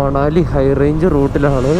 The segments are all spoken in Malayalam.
മണാലി ഹൈ റേഞ്ച് റൂട്ടിലാണ്.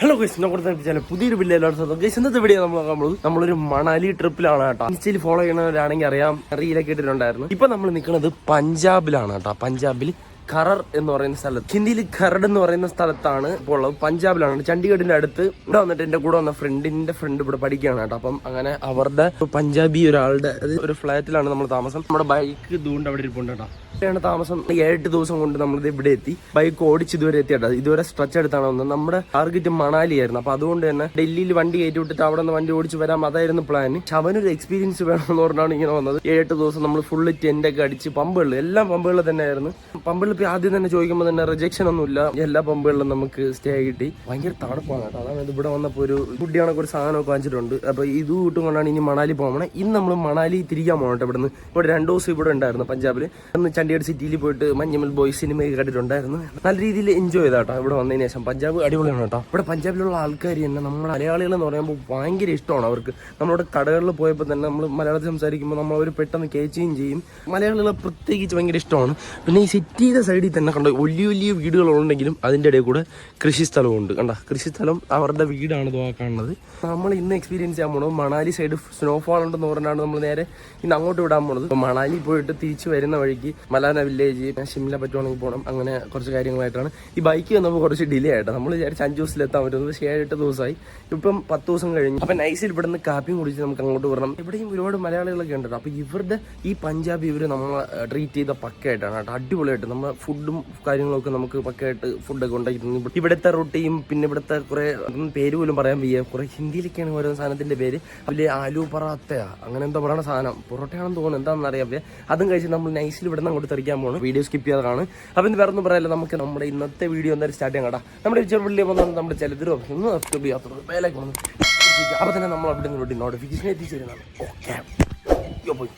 ഹലോ. ഗൈസ് ഞാൻ കൊടുത്ത ചാനൽ പുതിയൊരു വീഡിയോ എല്ലാവരും സ്വന്തം ഗൈസ് ഇന്നത്തെ വീഡിയോ നമ്മൾ നോക്കാൻ പോകുന്നത് നമ്മളൊരു മണാലി ട്രിപ്പിലാണ് കേട്ടോ. ഇൻസ്റ്റയിൽ ഫോളോ ചെയ്യുന്നവരാണെങ്കിൽ അറിയാം റീലൊക്കെ ഇട്ടിട്ടുണ്ടായിരുന്നു. ഇപ്പൊ നമ്മൾ നിൽക്കുന്നത് പഞ്ചാബിലാണ് കേട്ടോ. പഞ്ചാബിൽ ഖറർ എന്ന് പറയുന്ന സ്ഥലത്ത്. ഹിന്ദിയിൽ ഖറഡ് എന്ന് പറയുന്ന സ്ഥലത്താണ് ഇപ്പോൾ ഉള്ളത്. പഞ്ചാബിലാണ്. ചണ്ഡീഗഡിന്റെ അടുത്ത് ഇവിടെ വന്നിട്ട് എന്റെ കൂടെ വന്ന ഫ്രണ്ടിന്റെ ഫ്രണ്ട് ഇവിടെ പഠിക്കുകയാണ് കേട്ടോ. അപ്പം അങ്ങനെ അവരുടെ പഞ്ചാബി ഒരാളുടെ ഒരു ഫ്ലാറ്റിലാണ് നമ്മൾ താമസം. നമ്മുടെ ബൈക്ക് ദൂണ്ട് അവിടെ ഇരിപ്പുണ്ട് കേട്ടോ. ഇവിടെയാണ് താമസം. ഏഴെട്ട് ദിവസം കൊണ്ട് നമ്മളിത് ഇവിടെ എത്തി. ബൈക്ക് ഓടിച്ച് ഇതുവരെ എത്തിയിട്ടോ ഇതുവരെ സ്ട്രെച്ച് എടുത്താണ് വന്നത്. നമ്മുടെ ടാർഗറ്റ് മണാലി ആയിരുന്നു. അപ്പൊ അതുകൊണ്ട് തന്നെ ഡൽഹിയിൽ വണ്ടി കയറ്റി വിട്ടിട്ട് അവിടെ നിന്ന് വണ്ടി ഓടിച്ച് വരാം. അതായിരുന്നു പ്ലാൻ അവനൊരു എക്സ്പീരിയൻസ് വേണമെന്ന് പറഞ്ഞാണ് ഇങ്ങനെ വന്നത്. ഏഴെട്ട് ദിവസം നമ്മൾ ഫുള്ള് ടെന്റ് ഒക്കെ അടിച്ച് പമ്പുകളിൽ എല്ലാം പമ്പുകളിൽ തന്നെയായിരുന്നു. പമ്പുകളിൽ ഇപ്പൊ ആദ്യം തന്നെ ചോദിക്കുമ്പോൾ തന്നെ റിജക്ഷൻ ഒന്നുമില്ല. എല്ലാ പമ്പുകളിലും നമുക്ക് സ്റ്റേ കിട്ടി. ഭയങ്കര തണുപ്പാണ് കേട്ടോ. അതാണ് ഇവിടെ വന്നപ്പോൾ ഒരു കണക്ക് ഒരു സാധനമൊക്കെ വാങ്ങിച്ചിട്ടുണ്ട്. അപ്പോൾ ഇത് കൂട്ടും കൊണ്ടാണ് ഇനി മണാലി പോകണേ ഇന്ന് നമ്മൾ മണാലി തിരിക്കാൻ പോകട്ടെ ഇവിടുന്ന്. ഇവിടെ രണ്ട് ദിവസം ഇവിടെ ഉണ്ടായിരുന്നു പഞ്ചാബിൽ അന്ന് ചണ്ഡീഗഡ് സിറ്റിയിൽ പോയിട്ട് മഞ്ഞമൽ ബോയ്സ് സിനിമയൊക്കെ കണ്ടിട്ടുണ്ടായിരുന്നു. നല്ല രീതിയിൽ എൻജോയ് ചെയ്താട്ടോ ഇവിടെ വന്നതിന് ശേഷം. പഞ്ചാബ് അടിപൊളിയാണ് കേട്ടോ. ഇവിടെ പഞ്ചാബിലുള്ള ആൾക്കാർ തന്നെ നമ്മൾ മലയാളികൾ എന്ന് പറയുമ്പോൾ ഭയങ്കര ഇഷ്ടമാണ് അവർക്ക്. നമ്മുടെ കടകളിൽ പോയപ്പോൾ തന്നെ നമ്മൾ മലയാളത്തിൽ സംസാരിക്കുമ്പോൾ നമ്മൾ അവർ പെട്ടെന്ന് കേച്ചുകയും ചെയ്യും. മലയാളികളെ പ്രത്യേകിച്ച് ഭയങ്കര ഇഷ്ടമാണ്. പിന്നെ ഈ സിറ്റിയുടെ സൈഡിൽ തന്നെ കണ്ടോ വലിയ വലിയ വീടുകളുണ്ടെങ്കിലും അതിന്റെ ഇടയിൽ കൂടെ കൃഷിസ്ഥലമുണ്ട് കണ്ട കൃഷിസ്ഥലം അവരുടെ വീടാണ് ഇതുവാ കാണുന്നത്. നമ്മൾ ഇന്ന് എക്സ്പീരിയൻസ് ചെയ്യാൻ പോണത് മണാലി സൈഡ് സ്നോഫാൾ ഉണ്ടെന്ന് പറഞ്ഞാണ് നമ്മൾ നേരെ ഇന്ന് അങ്ങോട്ട് വിടാൻ പോണത്. മണാലി പോയിട്ട് തിരിച്ച് വരുന്ന വഴിക്ക് മലാന വില്ലേജ് ഷിംല പറ്റുവാണെങ്കിൽ പോകണം അങ്ങനെ കുറച്ച് കാര്യങ്ങളായിട്ടാണ്. ഈ ബൈക്ക് വന്നപ്പോൾ കുറച്ച് ഡിലേ ആയിട്ടാണ് നമ്മൾ വിചാരിച്ച് അഞ്ച് ദിവസത്തിൽ എത്താൻ പറ്റുന്നത് പക്ഷേ ഏഴെട്ട് ദിവസമായി. ഇപ്പം പത്ത് ദിവസം കഴിഞ്ഞു. അപ്പം നൈസിൽ ഇവിടുന്ന് കാപ്പിയും കുടിച്ച് നമുക്ക് അങ്ങോട്ട് വരണം. ഇവിടെയും ഒരുപാട് മലയാളികളൊക്കെ ഉണ്ടല്ലോ. അപ്പോൾ ഇവരുടെ ഈ പഞ്ചാബി ഇവർ നമ്മൾ ട്രീറ്റ് ചെയ്ത പക്കയായിട്ടാണ് കേട്ടോ. അടിപൊളിയായിട്ട്. നമ്മൾ ഫുഡും കാര്യങ്ങളൊക്കെ നമുക്ക് പക്കായിട്ട് ഫുഡൊക്കെ ഉണ്ടാക്കിയിട്ടുണ്ട്. ഇവിടുത്തെ റൊട്ടിയും പിന്നെ ഇവിടുത്തെ കുറെ പേര് പോലും പറയാൻ വയ്യ. കുറെ ഹിന്ദിയിലൊക്കെയാണ് ഓരോ സാധനത്തിന്റെ പേര്. അതിൽ ആലു പറാത്തയാ അങ്ങനെ എന്താ പറയണ സാധനം. പൊറോട്ടയാണെന്ന് തോന്നുന്നു എന്താണെന്ന് അറിയാം അതും കഴിച്ച് നമ്മൾ നൈസിൽ ഇവിടെ നിന്ന് അങ്ങോട്ട് തെറിക്കാൻ പോകണം വീഡിയോ സ്കിപ്പ് ചെയ്യാതാണ് അപ്പം ഇത് വേറെ പറയാല്ല നമുക്ക് നമ്മുടെ ഇന്നത്തെ വീഡിയോ എന്തായാലും സ്റ്റാർട്ട് ചെയ്യാം കേട്ടോ. നമ്മുടെ ചെറുപള്ളി വന്നാൽ നമ്മുടെ ചിലതിരോ ഒന്ന് സബ്സ്ക്രൈബ് വന്നു. അപ്പൊ തന്നെ നമ്മൾ അവിടെ നിന്ന് നോട്ടിഫിക്കേഷൻ എത്തിച്ചേരുന്നതാണ് ഓക്കെ പോയി.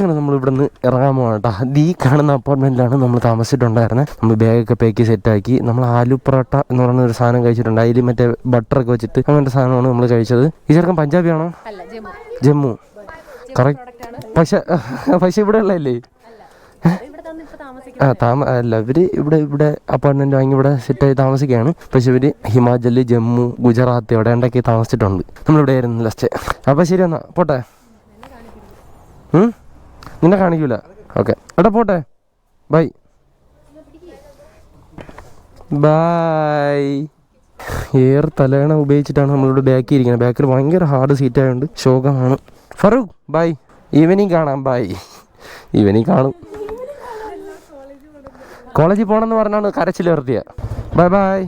അങ്ങനെ നമ്മൾ ഇവിടെ നിന്ന് ഇറങ്ങാൻ പോകണം കേട്ടോ ഈ കാണുന്ന അപ്പാർട്ട്മെന്റിലാണ് നമ്മൾ താമസിച്ചിട്ടുണ്ടായിരുന്നത് നമ്മൾ ബാഗൊക്കെ പാക്ക് സെറ്റാക്കി നമ്മൾ ആലു പൊറോട്ട എന്ന് പറയുന്ന ഒരു സാധനം കഴിച്ചിട്ടുണ്ട്. അതിൽ മറ്റേ ബട്ടറൊക്കെ വെച്ചിട്ട് അങ്ങനത്തെ സാധനമാണ് നമ്മൾ കഴിച്ചത്. ഈ ചെറുക്കൻ പഞ്ചാബിയാണോ ജമ്മു. കറക്റ്റ് പക്ഷെ പക്ഷെ ഇവിടെ ഉള്ളതല്ലേ ആ താമ അല്ല ഇവർ ഇവിടെ ഇവിടെ അപ്പാർട്ട്മെന്റ് വാങ്ങി ഇവിടെ സെറ്റായി താമസിക്കുകയാണ്. പക്ഷെ ഇവർ ഹിമാചൽ ജമ്മു ഗുജറാത്ത് എവിടെ ഉണ്ടൊക്കെ താമസിച്ചിട്ടുണ്ട്. നമ്മളിവിടെ ആയിരുന്നു ലാസ്റ്റ് അപ്പൊ ശരി എന്നാ പോട്ടെ. ഉം? നിന്നെ കാണിക്കൂല. ഓക്കെ എടാ പോട്ടെ. ബൈ ബൈ ഏറെ തലയണ ഉപയോഗിച്ചിട്ടാണ് നമ്മളിവിടെ ബാക്കിൽ ഇരിക്കുന്നത്. ബാക്കിൽ ഭയങ്കര ഹാർഡ് സീറ്റ് ആയതുകൊണ്ട് ശോകമാണ്. ഫറൂഖ് ബൈ ഈവനിങ് കാണാം. ബൈ ഈവനിങ് കാണും. കോളേജിൽ പോകണമെന്ന് പറഞ്ഞാണ് കരച്ചിൽ നിർത്തിയ ബൈ ബൈ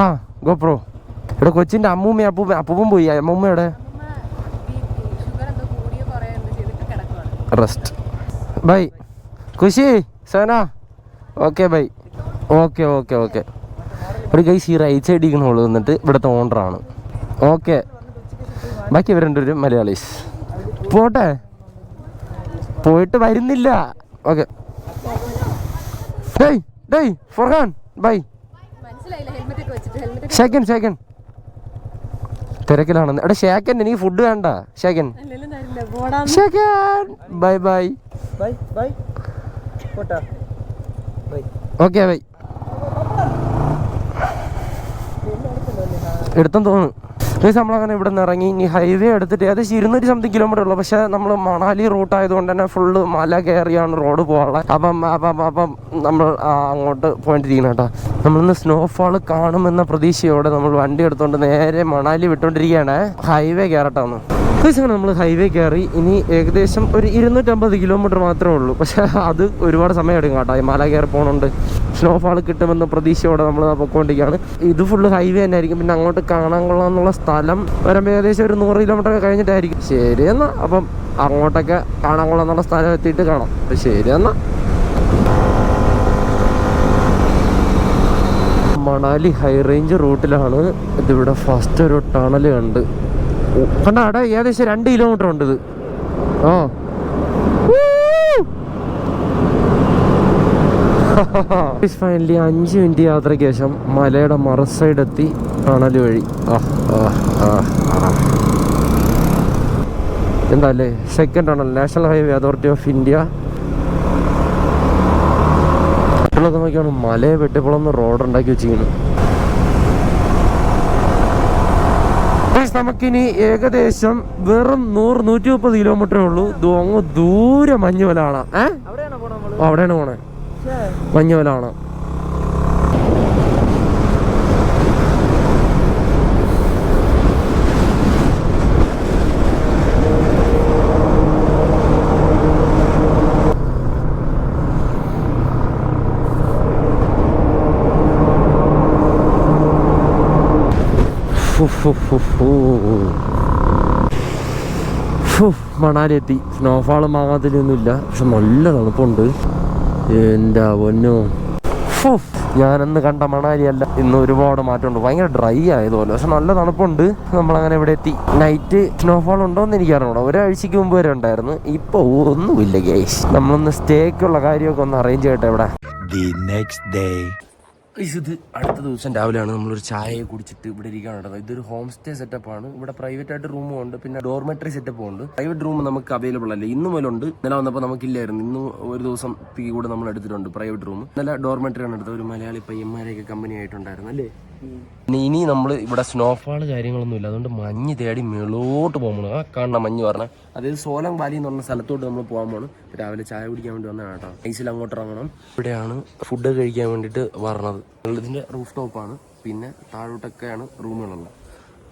ആ ഗോപ്രോ ഇവിടെ കൊച്ചിന്റെ അമ്മൂമ്മ അപ്പൂമ്മ അപ്പൂപ്പും പോയി. അമ്മൂമ്മ എവിടെ ഷുഗർ എന്തോ കൂടിയോ കുറയോ എന്തോ ചെയ്തിട്ട് കിടക്കുവാണ് റെസ്റ്റ്. ബൈ. കുശി സേന. Okay bye. Okay okay okay. ഒരു കൈ ഈ റൈറ്റ് സൈഡ് ഇരിക്കണുള്ളൂ എന്നിട്ട് ഇവിടുത്തെ ഓണറാണ് ഓക്കെ. ബാക്കി ഇവർ ഒരു മലയാളീസ്. പോട്ടെ. പോയിട്ട് വരുന്നില്ല. ഓക്കെ. ഡേയ് ഡേയ് ഫോർഹാൻ ബൈ. സെക്കൻഡ് സെക്കൻഡ് തിരക്കിലാണെന്ന്. എടാ ഷേക്കൻ എനിക്ക് ഫുഡ് വേണ്ട. ഷേക്കൻ ഷേക്കൻ ബൈ ബൈ ഓക്കെ ബൈ എടുത്തെന്ന് തോന്നുന്നു. ഗൈസ് നമ്മളങ്ങനെ ഇവിടെ നിന്ന് ഇറങ്ങി ഇനി ഹൈവേ എടുത്തിട്ട് ഏകദേശം ഇരുന്നൂറ്റി സംതിങ് കിലോമീറ്റർ ഉള്ളു. പക്ഷേ നമ്മൾ മണാലി റൂട്ട് ആയതുകൊണ്ട് തന്നെ ഫുള്ള് മല കയറിയാണ് റോഡ് പോകാനുള്ളത്. അപ്പം അപ്പം അപ്പം നമ്മൾ അങ്ങോട്ട് പോയിട്ടിരിക്കുന്നത് കേട്ടോ. നമ്മളിന്ന് സ്നോഫാൾ കാണുമെന്ന പ്രതീക്ഷയോടെ നമ്മൾ വണ്ടി എടുത്തുകൊണ്ട് നേരെ മണാലി വിട്ടുകൊണ്ടിരിക്കുകയാണ് ഹൈവേ കയറട്ടെ ഒന്ന്. അങ്ങനെ നമ്മൾ ഹൈവേ കയറി ഇനി ഏകദേശം ഒരു ഇരുന്നൂറ്റമ്പത് കിലോമീറ്റർ മാത്രമേ ഉള്ളൂ. പക്ഷേ അത് ഒരുപാട് സമയം എടുക്കും കേട്ടോ. ഈ കയറി പോകണുണ്ട് സ്നോഫാൾ കിട്ടുമെന്ന പ്രതീക്ഷയോടെ നമ്മൾ പോയിക്കൊണ്ടിരിക്കുകയാണ് ഇത് ഫുള്ള് ഹൈവേ തന്നെ ആയിരിക്കും. പിന്നെ അങ്ങോട്ട് കാണാൻ കൊള്ളാന്നുള്ള സ്ഥലം വരുമ്പോൾ ഏകദേശം ഒരു നൂറ് കിലോമീറ്റർ കഴിഞ്ഞിട്ടായിരിക്കും. ശരി എന്നാൽ അപ്പം അങ്ങോട്ടൊക്കെ കാണാൻ കൊള്ളാന്നുള്ള സ്ഥലം എത്തിയിട്ട് കാണാം. ശരി എന്നാൽ മണാലി ഹൈ റേഞ്ച് റൂട്ടിലാണ് ഇതിവിടെ ഫസ്റ്റ് ഒരു ടണൽ കണ്ട്. കണ്ട അവിടെ ഏകദേശം രണ്ട് കിലോമീറ്റർ ഉണ്ട് ഇത്. ഓ ഫൈനലി അഞ്ച് മിനിറ്റ് യാത്രയ്ക്ക് ശേഷം മലയുടെ മറ എത്തി ടണൽ വഴി. ആ ആ ആ ആ. എന്താ അല്ലേ second tunnel national highway authority of India മറ്റുള്ള നോക്കിയാണ് മലയെ വെട്ടിപ്പുളന്ന് റോഡ് ഉണ്ടാക്കി വെച്ചിരിക്കുന്നത്. Guys, നമുക്കിനി ഏകദേശം വെറും നൂറ് നൂറ്റി മുപ്പത് കിലോമീറ്ററേ ഉള്ളൂ. അങ്ങ് ദൂരെ മഞ്ഞുവലാണ് ഏഹ് അവിടെയാണ് അവിടെയാണോ മഞ്ഞുവലാണ് മണാലി എത്തി സ്നോഫാളും മാങ്ങാത്തിലൊന്നുമില്ല പക്ഷെ നല്ല തണുപ്പുണ്ട്. എന്റെ പൊന്നു. ഞാനന്ന് കണ്ട മണാലി അല്ല ഇന്ന് ഒരുപാട് മാറ്റമുണ്ട്. ഭയങ്കര ഡ്രൈ ആയതുപോലെ. പക്ഷെ നല്ല തണുപ്പുണ്ട്. നമ്മളങ്ങനെ ഇവിടെ എത്തി. നൈറ്റ് സ്നോഫാൾ ഉണ്ടോയെന്ന് എനിക്ക് അറിഞ്ഞൂടാ. ഒരാഴ്ചക്ക് മുമ്പ് വരെ ഉണ്ടായിരുന്നു. ഇപ്പോൾ ഒന്നുമില്ല ഗേഷ് നമ്മളൊന്ന് സ്റ്റേക്കുള്ള കാര്യമൊക്കെ ഒന്ന് അറേഞ്ച് ചെയ്യട്ടെ ഇവിടെ. The next day. ഇത് അടുത്ത ദിവസം രാവിലെയാണ് നമ്മളൊരു ചായ കുടിച്ചിട്ട് ഇവിടെ ഇരിക്കാൻ കേട്ടത് ഇതൊരു ഹോം സ്റ്റേ ആണ്. ഇവിടെ പ്രൈവറ്റ് ആയിട്ട് റൂമും ഉണ്ട്. പിന്നെ ഡോർമെറ്ററി സെറ്റപ്പും ഉണ്ട്. പ്രൈവറ്റ് റൂം നമുക്ക് അവൈലബിൾ അല്ല? ഇന്ന് മുതലുണ്ട് ഇന്നലെ വന്നപ്പോൾ നമുക്കില്ലായിരുന്നു. ഇന്ന് ഒരു ദിവസം തീ കൂടെ നമ്മൾ എടുത്തിട്ടുണ്ട് പ്രൈവറ്റ് റൂം ഇന്നലെ ഡോർമെറ്ററി ആണ് എടുത്തത്. ഒരു മലയാളി പയ്യന്മാരെയൊക്കെ കമ്പനി ആയിട്ടുണ്ടായിരുന്നു. അല്ലേ? ഇനി നമ്മൾ ഇവിടെ സ്നോഫാൾ കാര്യങ്ങളൊന്നും ഇല്ല. അതുകൊണ്ട് മഞ്ഞ് തേടി മേളോട്ട് പോകുമ്പോൾ ആ കാണുന്ന മഞ്ഞ് പറഞ്ഞാൽ അതായത് സോലം വാലി എന്ന് പറഞ്ഞ സ്ഥലത്തോട്ട് നമ്മൾ പോകാൻ പോകണം രാവിലെ ചായ കുടിക്കാൻ വേണ്ടി വന്നതാണ് കേട്ടോ. ഐസിൽ അങ്ങോട്ട് ഇറങ്ങണം. ഇവിടെയാണ് ഫുഡ് കഴിക്കാൻ വേണ്ടിയിട്ട് വരണത് ഇതിന്റെ റൂഫ് ടോപ്പാണ് പിന്നെ താഴോട്ടൊക്കെയാണ് റൂമുകളുള്ളത്.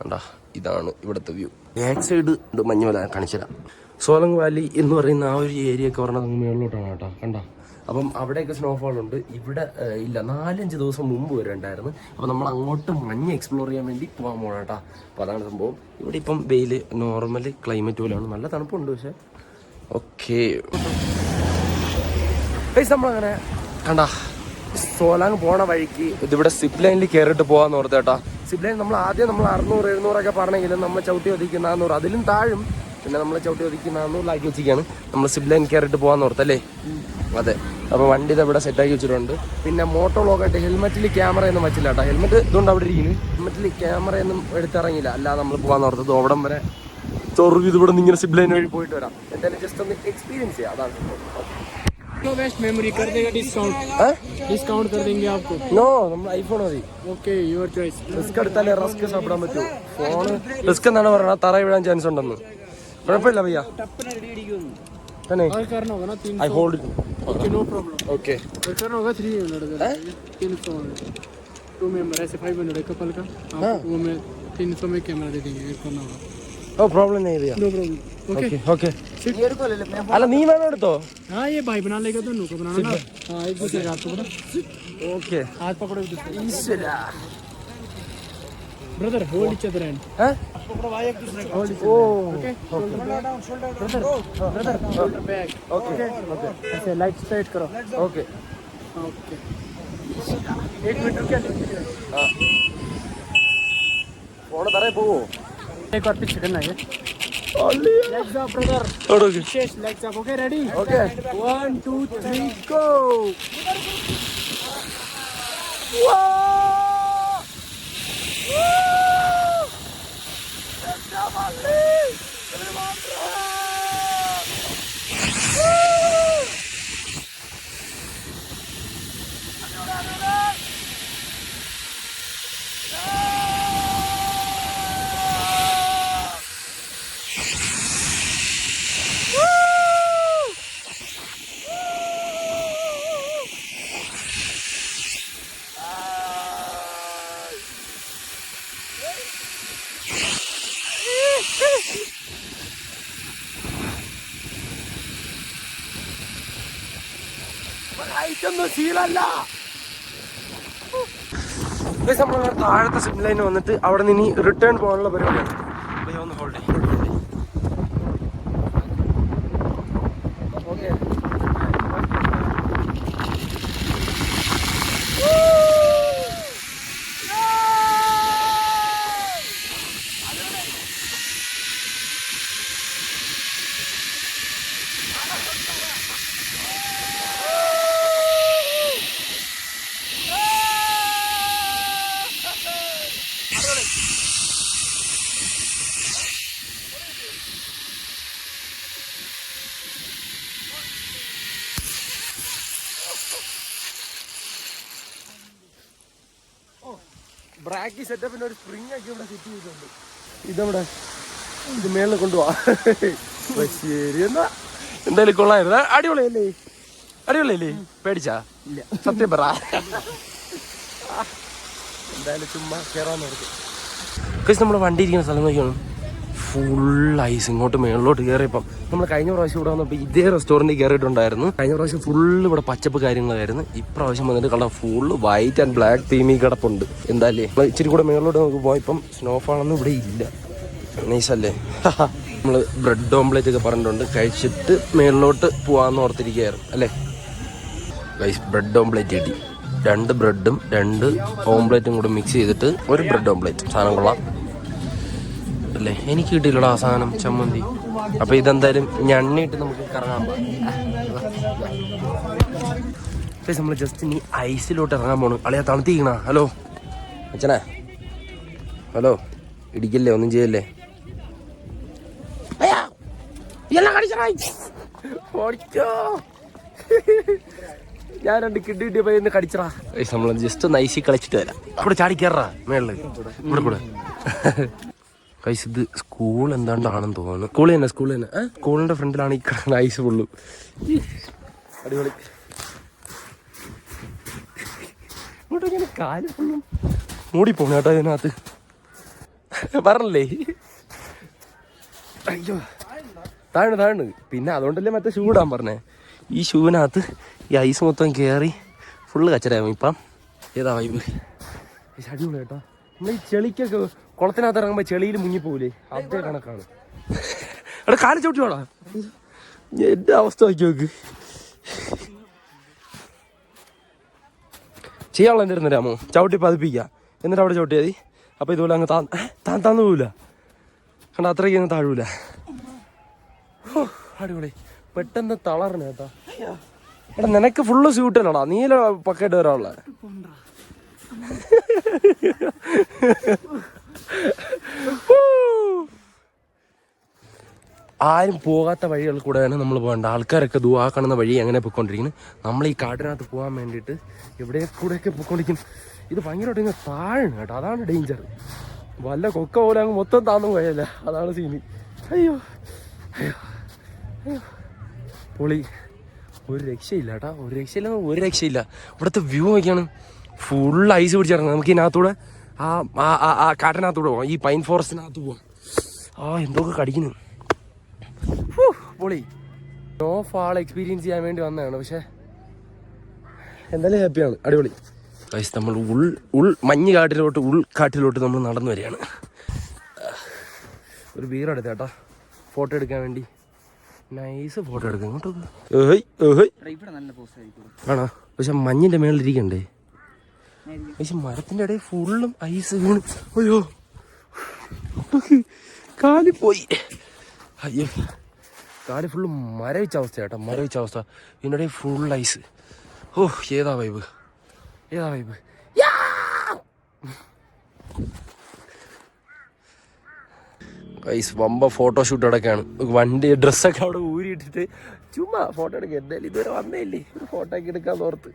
കണ്ടാ ഇതാണ് ഇവിടുത്തെ വ്യൂ ബാക്ക് സൈഡ് ഉണ്ട് വല കാണിച്ചുതരാം. സോലങ് വാലി എന്ന് പറയുന്ന ആ ഒരു ഏരിയ ഒക്കെ പറഞ്ഞത് മേളിലോട്ടാണ് കേട്ടോ. കണ്ടാ? അപ്പം അവിടെയൊക്കെ സ്നോഫോൾ ഉണ്ട്. ഇവിടെ ഇല്ല. നാലഞ്ച് ദിവസം മുമ്പ് വരെ ഉണ്ടായിരുന്നു. അപ്പം നമ്മൾ അങ്ങോട്ട് മഞ്ഞ് എക്സ്പ്ലോർ ചെയ്യാൻ വേണ്ടി പോകാൻ പോകണം കേട്ടോ അപ്പോൾ അതാണ് സംഭവം. ഇവിടെ ഇപ്പം വെയിൽ നോർമൽ ക്ലൈമറ്റ് പോലെയാണ്. നല്ല തണുപ്പുണ്ട് പക്ഷേ. ഓക്കെ നമ്മളങ്ങനെ കണ്ടാ സോലാങ് പോണ വഴിക്ക് ഇതിവിടെ സിപ്പ് ലൈനിൽ കയറിയിട്ട് പോകാന്ന് ഓർത്ത് കേട്ടാ. സിപ്പ് ലൈൻ നമ്മൾ ആദ്യം നമ്മൾ അറുന്നൂറ് എഴുന്നൂറൊക്കെ പറഞ്ഞെങ്കിലും നമ്മൾ ചവിട്ടി ഒതുക്കി നാന്നൂറ് അതിലും താഴും. പിന്നെ നമ്മൾ ചവിട്ടി ഒതുക്കി നാന്നൂറിലാക്കി വെച്ചിരിക്കുകയാണ് നമ്മൾ സിപ്പ് ലൈൻ കയറിയിട്ട് പോകാന്ന് ഓർത്തല്ലേ അതെ അപ്പോൾ വണ്ടി ഇത് ഇവിടെ സെറ്റാക്കി വെച്ചിട്ടുണ്ട് പിന്നെ മോട്ടോ ലോക്കായിട്ട് ഹെൽമെറ്റിൽ ക്യാമറ ഒന്നും വെച്ചില്ല കേട്ടോ ഹെൽമെറ്റ് ഇതുകൊണ്ട് അവിടെ ഇരിക്കുന്നു ഹെൽമെറ്റിൽ ക്യാമറ ഒന്നും എടുത്തിറങ്ങിയില്ല അല്ലാതെ നമ്മൾ പോകാന്ന് ഓർത്തത് അവിടം വരെ ചൊറു ഇത് ഇവിടെ നിന്ന് ഇങ്ങനെ സിപ്പ് ലൈൻ വഴി പോയിട്ട് വരാം എന്തായാലും ജസ്റ്റ് ഒന്ന് എക്സ്പീരിയൻസ് ചെയ്യാം അതാണ് സംഭവം. तो बेस्ट मेमोरी कर देगा डिस्काउंट ഏ? डिस्काउंट कर देंगे आपको നോ നമ്മൾ ഐഫോൺ മതി ओके योर चॉइस റിസ്ക് എടുത്താലേ റസ്ക് സാപ്പിടാൻ പറ്റൂ ഫോണ് റിസ്ക് എന്നാണ് പറയുന്നത് തറ വീഴാൻ ചാൻസ് ഉണ്ടെന്ന് കുഴപ്പമില്ല ഭയ്യ തന്നെ और करना होगा ना तीन I hold okay no problem okay और करना होगा थ्री हंड्रेड तीन सौ टू मेंबर ऐसे फाइव हंड्रेड कपल का आपको वो मैं तीन सौ में कैमरा दे देंगे अगर करना होगा ഓ problem ഭയ്യ no problem okay okay അല്ല നീ വേണം എടുത്തോ हाँ ये भाई बना लेगा दोनों को बनाना ना हाँ एक दूसरे का हाथ पकड़ो ഓക്കെ हाथ पकड़ो brother hold each other hand हैं आपको भाई एक दूसरे को hold okay shoulder down shoulder down brother shoulder back okay okay ऐसे लाइट स्ट्रेट करो ओके ओके एक मिनट रुक जा हाँ बोल तारे बू एक और पीछे करना है ओली लेग्स अप ब्रदर छोड़ो के शेष legs up okay ready okay 1 2 3 go वाह Woo! गो ശീലല്ല. നമ്മൾ താഴത്തെ സിപ്പ് ലൈൻ വന്നിട്ട് അവിടെ നിന്ന് റിട്ടേൺ പോകാനുള്ള പരിപാടിയാണ്. ഒന്ന് ഹോൾഡ് ഓക്കെ ബ്രാക്കി സെറ്റപ്പിന് ഒരു സ്പ്രിംഗ് ആക്കി ഇവിടെ സെറ്റ് ചെയ്തിട്ടുണ്ട്. ഇതവിടെ? ഇത് മേളിൽ കൊണ്ടുപോവാ ശരി എന്നാ? എന്തായാലും കൊള്ളായിരുന്നു. അടിപൊളിയല്ലേ? അടിപൊളിയല്ലേ? പേടിച്ചാ? ഇല്ല. സത്യം പറ. എന്തായാലും ചുമ്മാ കയറാൻ നോക്കി. നമ്മൾ വണ്ടി ഇരിക്കുന്ന സ്ഥലം നോക്കിയാണ് ഫുൾ ഐസ് ഇങ്ങോട്ട് മേളിലോട്ട് കയറിയപ്പം നമ്മൾ കഴിഞ്ഞ പ്രാവശ്യം ഇവിടെ വന്നപ്പോൾ ഇതേ റെസ്റ്റോറന്റിൽ കയറിയിട്ടുണ്ടായിരുന്നു. കഴിഞ്ഞ പ്രാവശ്യം ഫുള്ള് ഇവിടെ പച്ചപ്പ് കാര്യങ്ങളായിരുന്നു. ഇപ്രാവശ്യം വന്നിട്ട് colour full white and black തീമി കിടപ്പുണ്ട്. എന്തായാലേ നമ്മൾ ഇച്ചിരി കൂടെ മേളിലോട്ട് നമുക്ക് പോയപ്പം സ്നോഫാളൊന്നും ഇവിടെ ഇല്ല. നൈസല്ലേ നമ്മൾ ബ്രെഡ് ഓംപ്ലേറ്റ് ഒക്കെ പറഞ്ഞിട്ടുണ്ട്. കഴിച്ചിട്ട് മേളിലോട്ട് പോകാമെന്ന് ഓർത്തിരിക്കുകയായിരുന്നു അല്ലേ? ഗൈസ് ബ്രെഡ് ഓംപ്ലേറ്റ് കിട്ടി രണ്ട് ബ്രെഡും രണ്ട് ഓംപ്ലേറ്റും കൂടെ മിക്സ് ചെയ്തിട്ട് ഒരു ബ്രെഡ് ഓംപ്ലേറ്റ് സാധനം കൊള്ളാം. അല്ലേ? എനിക്ക് കിട്ടിയില്ലടാ സാധനം ചമ്മന്തി. അപ്പൊ ഇതെന്തായാലും ഞണ്ണിട്ട് നമുക്ക് കറങ്ങാൻ പോകാം നമ്മൾ ജസ്റ്റ് ഇനി ഐസിലോട്ട് ഇറങ്ങാൻ പോണു അളിയാ തണുത്തിക്കണ ഹലോ? അച്ഛനെ. ഹലോ? ഇടിക്കല്ലേ ഒന്നും ചെയ്യല്ലേ? ഞാൻ രണ്ട് കിഡ് കിട്ടിയ ഇന്ന് കടിച്ചറാ നമ്മൾ ജസ്റ്റ് ഒന്ന് ഐസി കളിച്ചിട്ട് വരാം. അവിടെ ചാടി കയറാ മേളിൽ. ഇവിടെ കൂടെ കൈസ് ഇത് സ്കൂൾ എന്താണ്ടാണെന്ന് തോന്നുന്നു. സ്കൂൾ തന്നെ സ്കൂൾ തന്നെ? സ്കൂളിന്റെ ഫ്രണ്ടിലാണ് ഈ കിടക്കുന്ന ഐസ് ഫുള്ളു അടിപൊളി. ഇങ്ങോട്ട് ഇങ്ങനെ കാൽ ഫുള്ളും കേട്ടോ ഇതിനകത്ത്. പറഞ്ഞല്ലേ? അയ്യോ. താഴെ താഴെ പിന്നെ അതുകൊണ്ടല്ലേ മറ്റേ ഷൂ ഇടാൻ പറഞ്ഞേ. ഈ ഷൂവിനകത്ത് ഈ ഐസ് മൊത്തം കയറി ഫുള്ള് കച്ചറയാവും ഇപ്പം. ഏതാ വൈബ് അടിപൊളി കേട്ടോ. നമ്മൾ ഈ ചെളിക്കൊക്കെ കുളത്തിനകത്ത് ഇറങ്ങുമ്പോ ചെളിയിൽ മുങ്ങിപ്പോവില്ലേ അതേ കണക്കാണ്. എടാ കാൽ ചവിട്ടി വേണോ എന്റെ അവസ്ഥ നോക്കി നോക്ക്. ചെയ്യാനുള്ള എന്തിരുന്നു രാമോ? ചവിട്ടി പതിപ്പിക്കുക എന്നിട്ട് അവിടെ ചവിട്ടിയാൽ മതി. അപ്പോൾ ഇതുപോലെ അങ്ങ് താ താൻ താന്ന് പോവില്ല കണ്ട അത്രയ്ക്ക് അങ്ങ് താഴൂല. അടിപൊളി. പെട്ടെന്ന് തളർന്നു കേട്ടോ. എടാ നിനക്ക് ഫുള്ള് സ്യൂട്ടല്ലടാ നീല പക്കയിട്ട് വരാനുള്ള? ആരും പോകാത്ത വഴികൾ കൂടെയാണ് നമ്മൾ പോകേണ്ട. ആൾക്കാരൊക്കെ ദൂ കാണുന്ന വഴി അങ്ങനെ പോയിക്കൊണ്ടിരിക്കുന്നു? നമ്മൾ ഈ കാട്ടിനകത്ത് പോകാൻ വേണ്ടിയിട്ട് എവിടെ കൂടെയൊക്കെ പോയിക്കൊണ്ടിരിക്കും ഇത് ഭയങ്കരമായിട്ട് ഇങ്ങനെ താഴ്ന്നു കേട്ടോ. അതാണ് ഡേഞ്ചർ വല്ല കൊക്ക പോലെ അങ്ങ് മൊത്തം താന്നു പോയല്ല? അതാണ് സീന് അയ്യോ. അയ്യോ. പൊളി. ഒരു രക്ഷയില്ല കേട്ടാ. ഒരു രക്ഷയില്ല ഒരു രക്ഷയില്ല. ഇവിടുത്തെ വ്യൂ നോക്കിയാണ്. ഫുൾ ഐസ് പിടിച്ചിറങ്ങുന്നത്. നമുക്ക് ഇതിനകത്തൂടെ ആ ആ കാട്ടിനകത്തൂടെ പോവാം. ഈ പൈൻ ഫോറസ്റ്റിനകത്ത് പോവാം. ആ എന്തൊക്കെ കടിക്കുന്നു. പൊളി. നോ ഫാൾ എക്സ്പീരിയൻസ് ചെയ്യാൻ വേണ്ടി വന്നതാണ് പക്ഷേ എന്തായാലും ഹാപ്പിയാണ് അടിപൊളി. പൈസ നമ്മൾ ഉൾ ഉൾ മഞ്ഞ് കാട്ടിലോട്ട് ഉൾ കാട്ടിലോട്ട് നമ്മൾ നടന്നു വരികയാണ്. ഒരു ബീർ എടുത്ത കേട്ടോ. ഫോട്ടോ എടുക്കാൻ വേണ്ടി. നൈസ് ഫോട്ടോ എടുക്കാം. ആയിരിക്കും. ആണോ? പക്ഷെ മഞ്ഞിന്റെ മേളിൽ ഇരിക്കണ്ടേ? പക്ഷെ മരത്തിന്റെ ഇടയിൽ ഫുള്ളും ഐസ് വീണ് അയ്യോ. കാലി പോയി. അയ്യോ. കാൽ ഫുള്ള് മരവിച്ച അവസ്ഥ ചേട്ടാ മരവിച്ച അവസ്ഥ. ഇതിന്റെ ഫുൾ ഐസ് ഓ ഏതാ വൈബ് ഏതാ വൈബ് ഐസ് വമ്പ ഫോട്ടോഷൂട്ട് അടക്കാണ് വണ്ടി ഡ്രസ്സൊക്കെ അവിടെ ഊരിയിട്ടിട്ട് ചുമ്മാ ഫോട്ടോ എടുക്കുക എന്തായാലും ഇതുവരെ വന്നേ ഇല്ലേ? ഫോട്ടോ ഒക്കെ എടുക്കാൻ ഓർത്ത്.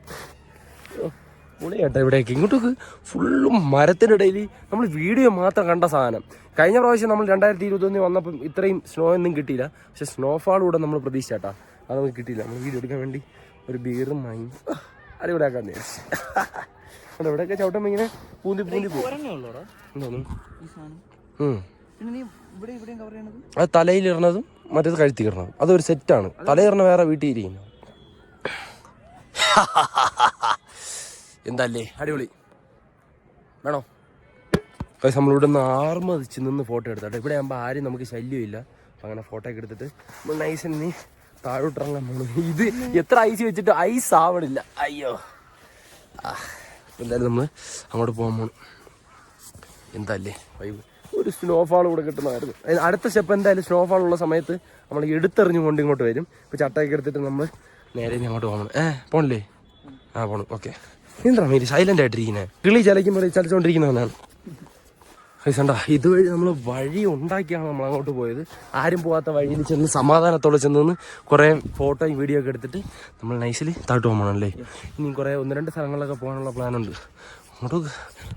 പുളി കേട്ടോ ഇവിടേക്ക്. ഇങ്ങോട്ടേക്ക് ഫുള്ളും മരത്തിന്റെ ഇടയിൽ നമ്മൾ വീഡിയോ മാത്രം കണ്ട സാധനം. കഴിഞ്ഞ പ്രാവശ്യം നമ്മൾ രണ്ടായിരത്തി ഇരുപത്തൊന്നിൽ വന്നപ്പം ഇത്രയും സ്നോ ഒന്നും കിട്ടിയില്ല. പക്ഷെ സ്നോഫാൾ കൂടെ നമ്മൾ പ്രതീക്ഷിച്ചാട്ടാ. അത് നമുക്ക് കിട്ടിയില്ല. നമ്മൾ വീഡിയോ എടുക്കാൻ വേണ്ടി ഒരു ബീറും വാങ്ങി അടിപൊളിയാക്കാൻ അവിടെ ഇവിടെയൊക്കെ ചവിട്ടുമ്പോൾ ഇങ്ങനെ പൂന്തി പൂന്തി പോകും. ഇവിടെ അത് തലയിലിടണതും മറ്റേത് കഴുത്തിടണതും അതൊരു സെറ്റാണ് തലയിറണ വേറെ വീട്ടിൽ ഇരിക്കുന്നു. എന്തല്ലേ? അടിപൊളി. വേണോ? പക്ഷേ നമ്മളിവിടെ നിന്ന് ആർമതിച്ച് നിന്ന് ഫോട്ടോ എടുത്തോട്ടെ ഇവിടെ ആകുമ്പോൾ ആരും നമുക്ക് ശല്യമില്ല അങ്ങനെ ഫോട്ടോ ഒക്കെ എടുത്തിട്ട് നൈസിന് നീ താഴോട്ടിറങ്ങാൻ പോകണം ഇത് എത്ര ഐസ് വെച്ചിട്ട് ഐസ് ആവണില്ല. അയ്യോ. എന്തായാലും നമ്മൾ അങ്ങോട്ട് പോകാൻ പോകണം എന്തല്ലേ വൈബ് ഒരു സ്നോഫാൾ കൂടെ കിട്ടുന്നതായിരുന്നു. അടുത്ത സ്റ്റെപ്പ് എന്തായാലും സ്നോഫാൾ ഉള്ള സമയത്ത് നമ്മൾ എടുത്തെറിഞ്ഞുകൊണ്ട് ഇങ്ങോട്ട് വരും. ഇപ്പോൾ ചട്ടയൊക്കെ എടുത്തിട്ട് നമ്മൾ നേരെ അങ്ങോട്ട് പോകണം ഏ പോണില്ലേ? ആ പോണം. ഓക്കെ എന്താ മീരി സൈലന്റ് ആയിട്ടിരിക്കുന്നത് കിളി ചലയ്ക്കുമ്പോൾ ചലിച്ചോണ്ടിരിക്കുന്നവനാണ്. ഹൈസണ്ട ഇതുവഴി നമ്മൾ വഴി ഉണ്ടാക്കിയാണ് നമ്മൾ അങ്ങോട്ട് പോയത്. ആരും പോകാത്ത വഴിയിൽ ചെന്ന് സമാധാനത്തോടെ ചെന്ന് കുറേ ഫോട്ടോയും വീഡിയോ ഒക്കെ എടുത്തിട്ട് നമ്മൾ നൈസിൽ താഴ്ത്തു പോകണമല്ലേ ഇനി കുറേ ഒന്ന് രണ്ട് സ്ഥലങ്ങളിലൊക്കെ പോകാനുള്ള പ്ലാനുണ്ട് അങ്ങോട്ട്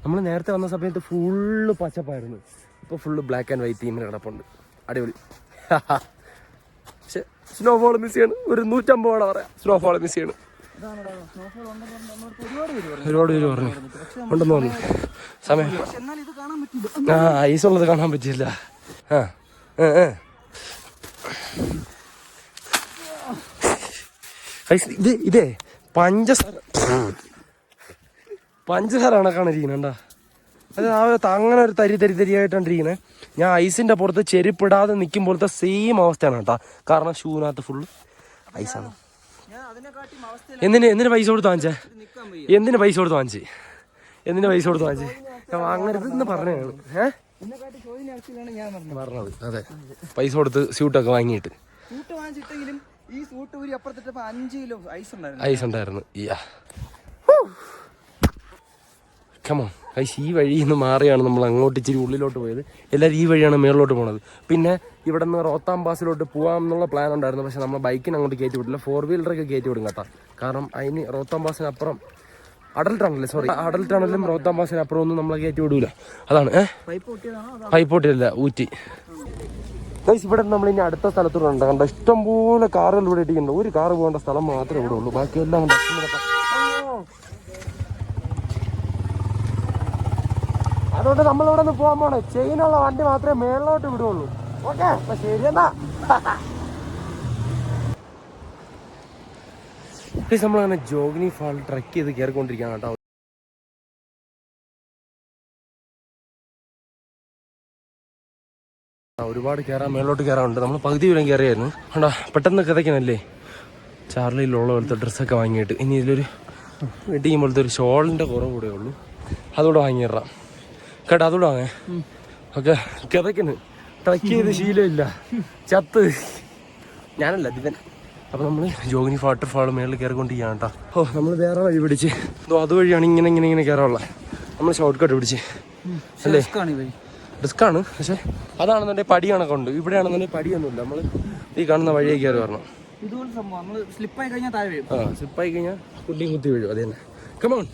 നമ്മൾ നേരത്തെ വന്ന സമയത്ത് ഫുള്ള് പച്ചപ്പായിരുന്നു. ഇപ്പോൾ ഫുള്ള് ബ്ലാക്ക് ആൻഡ് വൈറ്റ് തീമിന് കിടപ്പുണ്ട്. അടിപൊളി. പക്ഷെ സ്നോഫോൾ മിസ് ചെയ്യണം. ഒരു നൂറ്റമ്പതോടെ പറയാം. സ്നോഫോൾ മിസ് ചെയ്യണ്. ഒരുപാട് പേര് പറഞ്ഞു ഉണ്ടെന്ന് പറഞ്ഞു. സമയം ആ ഐസ് ഉള്ളത് കാണാൻ പറ്റില്ല. ആ ഇത് ഇതേ പഞ്ചസാര പഞ്ചസാര കണക്കാണിരിക്കുന്നുണ്ടാ അത് ആ അങ്ങനെ ഒരു തരി തരി തരിയായിട്ടാണ് ഇരിക്കുന്നത് ഞാൻ ഐസിന്റെ പുറത്ത് ചെരുപ്പിടാതെ നിൽക്കുമ്പോഴത്തെ സെയിം അവസ്ഥയാണ് കേട്ടാ. കാരണം ഷൂവിനകത്ത് ഫുള്ള് ഐസാണ്. എന്തിന് എന്തിന് പൈസ കൊടുത്ത് വാങ്ങിച്ചേ? എന്തിനു പൈസ കൊടുത്ത് വാങ്ങിച്ച്? എന്തിന് പൈസ കൊടുത്ത് വാങ്ങിച്ചേ? ഞാൻ വാങ്ങരുത് എന്ന് പറഞ്ഞതാണ് ഏഹ് ഇതിനെക്കാട്ടി ചോദ്യം അവസ്ഥയിലാണ് ഞാൻ പറഞ്ഞത്. അതെ. പൈസ കൊടുത്ത് സ്യൂട്ടൊക്കെ വാങ്ങിയിട്ട്. സൂട്ട് വാങ്ങിച്ചിട്ടെങ്കിലും ഈ സൂട്ട് ഊരി അപ്പുറത്തിട്ടപ്പോ അഞ്ച് കിലോ ഐസ് ഉണ്ടായിരുന്നു. ഐസ് ഉണ്ടായിരുന്നു. യാ. ഐസ് ഈ വഴിയിൽ നിന്ന് മാറിയാണ് നമ്മൾ അങ്ങോട്ട് ഇച്ചിരി ഉള്ളിലോട്ട് പോയത്. എല്ലാവരും ഈ വഴിയാണ് മേളിലോട്ട് പോണത്. പിന്നെ ഇവിടെ നിന്ന് റോത്താം പാസിലോട്ട് പോകാം എന്നുള്ള പ്ലാൻ ഉണ്ടായിരുന്നു. പക്ഷേ നമ്മൾ ബൈക്കിന് അങ്ങോട്ട് കയറ്റി വിട്ടില്ല. ഫോർ വീലറൊക്കെ കയറ്റി വിടും കേട്ടോ. കാരണം അതിന് റോത്താം പാസിനപ്പുറം അടൽ ടണലല്ലേ സോറി അടൽ ടണലും റോത്താം പാസിനപ്പുറം ഒന്നും നമ്മളെ കയറ്റി വിടൂല. അതാണ് പൈപ്പ് പൊട്ടിയല്ല ഊറ്റി. ഗൈസ് ഇവിടെ നമ്മൾ ഇനി അടുത്ത സ്ഥലത്തൂടെ ഉണ്ട്. കണ്ട? ഇഷ്ടംപോലെ കാറുകൾ ഇവിടെ ഇട്ടിട്ടുണ്ട്. ഒരു കാറ് പോകേണ്ട സ്ഥലം മാത്രമേ ഇവിടെ ഉള്ളൂ. ബാക്കിയെല്ലാം ഉണ്ട്. അതുകൊണ്ട് നമ്മൾ ഇവിടെ നിന്ന് പോകാൻ പോണേ. ഉള്ള വണ്ടി മാത്രമേ മേളിലോട്ട് വിടുള്ളൂ. ഓക്കെ അപ്പൊ ശരിയെന്നാ നമ്മളങ്ങനെ ജോഗിനി ഫാൾ ട്രക്ക് ചെയ്ത് കയറിക്കൊണ്ടിരിക്കുകയാണ് കേട്ടോ. ഒരുപാട് കയറാൻ മേളിലോട്ട് കയറാറുണ്ട് നമ്മൾ പകുതി വരെ കയറിയായിരുന്നു കണ്ടാ പെട്ടെന്ന് കിതയ്ക്കണല്ലേ? ചാർലിയിലുള്ള പോലത്തെ ഡ്രസ്സൊക്കെ വാങ്ങിയിട്ട്. ഇനി ഇതിലൊരു വെഡിങ് പോലത്തെ ഒരു ഷോളിന്റെ കുറവ് കൂടെ ഉള്ളൂ. അതുകൂടെ വാങ്ങിയിടാം കേട്ടോ അതുകൂടെ ഒക്കെ കിതയ്ക്കുന്നു ട്രക്ക് ചെയ്ത് ശീലമില്ല. ചത്ത്. ഞാനല്ല ദിവൻ അപ്പോൾ നമ്മൾ ജോഗിനി വാട്ടർഫാൾ മേളിൽ കയറിക്കൊണ്ടിരിക്കുകയാണ് കേട്ടോ ഓ നമ്മൾ വേറെ വഴി പിടിച്ച്. ഇതോ അതുവഴിയാണ് ഇങ്ങനെ ഇങ്ങനെ ഇങ്ങനെ കയറാനുള്ളത് നമ്മൾ ഷോർട്ട് കട്ട് പിടിച്ച്. അല്ലേ? റിസ്ക്കാണ് ആണ്. പക്ഷെ അതാണെന്നുണ്ടെങ്കിൽ പടി കണക്കുണ്ട് ഇവിടെയാണെന്നുണ്ടെങ്കിൽ പടിയൊന്നുമില്ല. നമ്മൾ ഈ കാണുന്ന വഴിയെ കയറി വരണം. സ്ലിപ്പായി കഴിഞ്ഞാൽ താഴെ വീഴും. ആ സ്ലിപ്പായി കഴിഞ്ഞാൽ കുട്ടിയും കുത്തി വീഴും. അത് തന്നെ. കമോൺ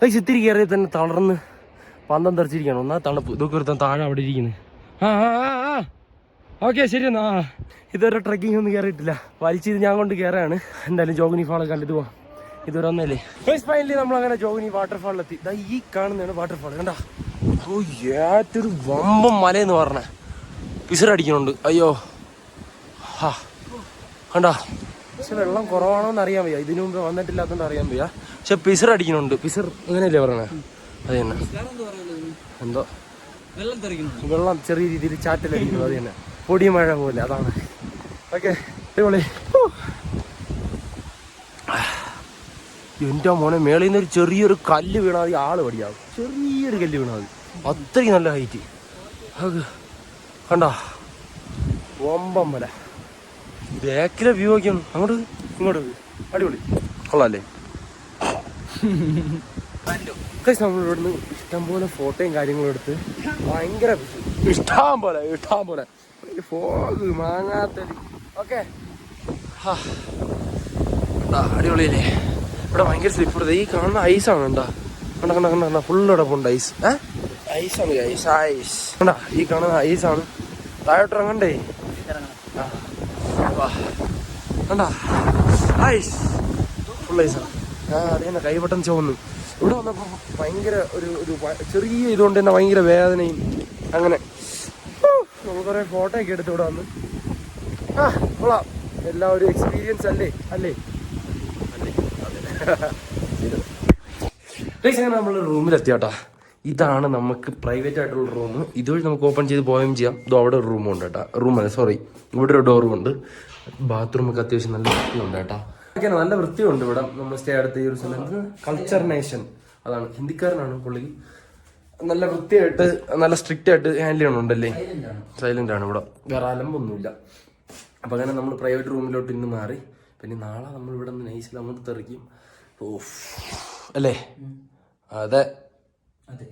അത് ചിത്തിരി കയറി തന്നെ തളർന്ന്. പന്തം തെറിച്ചിരിക്കണം ഒന്നാ തണുപ്പ്. ഇതൊക്കെ താഴെ അവിടെ ഇരിക്കുന്നത് ഓക്കെ ശരി എന്നാ. ആ. ഇതുവരെ ട്രക്കിംഗ് ഒന്നും കയറിയിട്ടില്ല വലിച്ചത് ഞാൻ കൊണ്ട് കയറാണ് എന്തായാലും ജോഗിനി ഫാൾ കണ്ടിട്ട് പോവാം. ഇതുവരെ ഒന്നല്ലേ? ഫൈനലി നമ്മൾ അങ്ങനെ ജോഗിനി വാട്ടർഫാളിലെത്തി ഇതാ ഈ കാണുന്നതാണ് വാട്ടർഫാൾ കണ്ടാ? ഓ ഏറ്റൊരു വമ്പം മലയെന്ന് പറഞ്ഞ. പിസറടിക്കുന്നുണ്ട് അയ്യോ. ഹാ. കണ്ടാ? പക്ഷെ വെള്ളം കുറവാണോ എന്ന് അറിയാൻ വയ്യ. ഇതിനു മുമ്പ് വന്നിട്ടില്ലാത്തോണ്ട് അറിയാൻ വയ്യ. പക്ഷെ പിസർ അടിക്കുന്നുണ്ട് പിസർ അങ്ങനെയല്ലേ പറയണേ അത് തന്നെ എന്തോ? വെള്ളം തെറിക്കുന്നു ചെറിയ രീതിയിൽ ചാറ്റലടിക്കുന്നു അത് തന്നെ പൊടി മഴ പോലെ അതാണ്. ഓക്കെ അടിപൊളി. എന്റെ മോനെ മേളിൽ നിന്ന് ഒരു ചെറിയൊരു കല്ല് വീണാൽ മതി ആൾ പടിയാവും. ചെറിയൊരു കല്ല് വീണാൽ മതി. അത്രയ്ക്ക് നല്ല ഹൈറ്റ്. കണ്ടോ? ഒമ്പം മല ബാക്കിലെ വ്യൂ ഒക്കെ അങ്ങോട്ട് ഇങ്ങോട്ട്. അടിപൊളി. കൊള്ളാല്ലേ Guys, നമ്മൾ ഇവിടുന്ന് ഇഷ്ടംപോലെ ഫോട്ടോയും കാര്യങ്ങളും എടുത്ത് ഭയങ്കര ഇഷ്ടം പോലെ ഇഷ്ടം പോലെ. ഫോഗ് മാങ്ങാത്തടി ഓക്കെ അടിപൊളിയല്ലേ? ഇവിടെ ഭയങ്കര സ്ലിപ്പ് സ്ലിപ്പർ ഈ കാണുന്ന ഐസാണ് എന്താ? കണ്ട കണ്ട കണ്ട കണ്ട. ഫുള്ള് ഇവിടെ പോണ്ട് ഐസ് ഏ? ഐസാണ് ഐസ് ഐസ് കണ്ട ഈ കാണുന്ന ഐസാണ് താഴോട്ട് ഇറങ്ങണ്ടേ. കണ്ടാ. ഐസ് ഫുൾ ഐസാണ് ആ അത് തന്നെ കൈവട്ടം ചുവന്നു. ഇവിടെ വന്നപ്പോൾ ഭയങ്കര ഒരു ഒരു ചെറിയ ഇതുകൊണ്ട് തന്നെ ഭയങ്കര വേദനയും അങ്ങനെ. നമ്മൾ കുറേ ഫോട്ടോ ഒക്കെ എടുത്ത് ഇവിടെ വന്ന്. ആ കൊള്ളാം. എല്ലാം ഒരു എക്സ്പീരിയൻസ് അല്ലേ? അല്ലേ? അല്ലേ? അതെ അങ്ങനെ നമ്മൾ റൂമിലെത്തിയാട്ടാ. ഇതാണ് നമുക്ക് പ്രൈവറ്റ് ആയിട്ടുള്ള റൂം ഇതുവഴി നമുക്ക് ഓപ്പൺ ചെയ്ത് പോവുകയും ചെയ്യാം. ഇത് അവിടെ ഒരു റൂമുണ്ട് കേട്ടോ. റൂമല്ല സോറി ഇവിടെ ഒരു ഡോറും ഉണ്ട്. ബാത്റൂമൊക്കെ അത്യാവശ്യം നല്ല ഉണ്ട് കേട്ടോ. നല്ല വൃത്തിയുണ്ട് ഇവിടെ. നമ്മൾ സ്റ്റേ അടുത്ത ഈ ഒരു സ്ഥലത്ത് കൾച്ചർ നേഷൻ അതാണ്. ഹിന്ദിക്കാരനാണ് പുള്ളി. നല്ല വൃത്തിയായിട്ട് നല്ല സ്ട്രിക്റ്റ് ആയിട്ട് ഹാൻഡിൽ ചെയ്യണുണ്ടല്ലേ? സൈലന്റ് ആണ് ഇവിടെ. വേറെ അലമ്പൊന്നുമില്ല. അപ്പൊ അങ്ങനെ നമ്മൾ പ്രൈവറ്റ് റൂമിലോട്ട് ഇന്ന് മാറി. പിന്നെ നാളെ നമ്മൾ ഇവിടെ നിന്ന് നൈസിൽ അങ്ങോട്ട് തെറിക്കും. ഓഫ്. അല്ലേ? അതെ. അതെ.